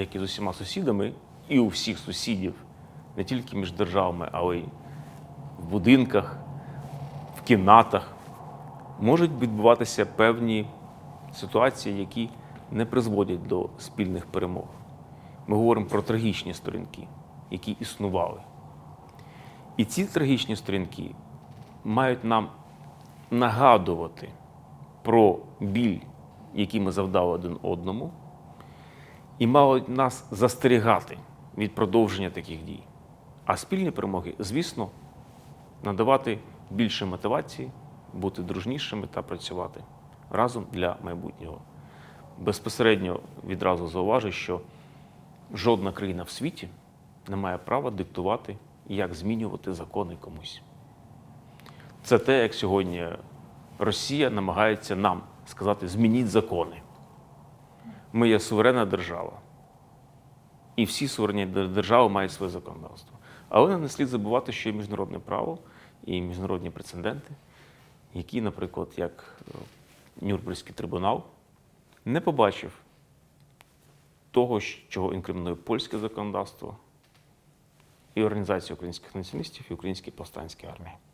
як і з усіма сусідами, і у всіх сусідів, не тільки між державами, але й в будинках, в кімнатах, можуть відбуватися певні ситуації, які не призводять до спільних перемог. Ми говоримо про трагічні сторінки, які існували. І ці трагічні сторінки мають нам нагадувати про біль, який ми завдали один одному, і мають нас застерігати від продовження таких дій. А спільні перемоги, звісно, надавати більше мотивації, бути дружнішими та працювати разом для майбутнього. Безпосередньо відразу зауважу, що жодна країна в світі не має права диктувати, як змінювати закони комусь. Це те, як сьогодні Росія намагається нам сказати: змініть закони. Ми є суверенна держава. І всі суверенні держави мають своє законодавство. Але не слід забувати, що є міжнародне право і міжнародні прецеденти, які, наприклад, як е, Нюрнберзький трибунал, не побачив того, чого інкримінує польське законодавство і Організація українських націоналістів і Українська повстанська армія.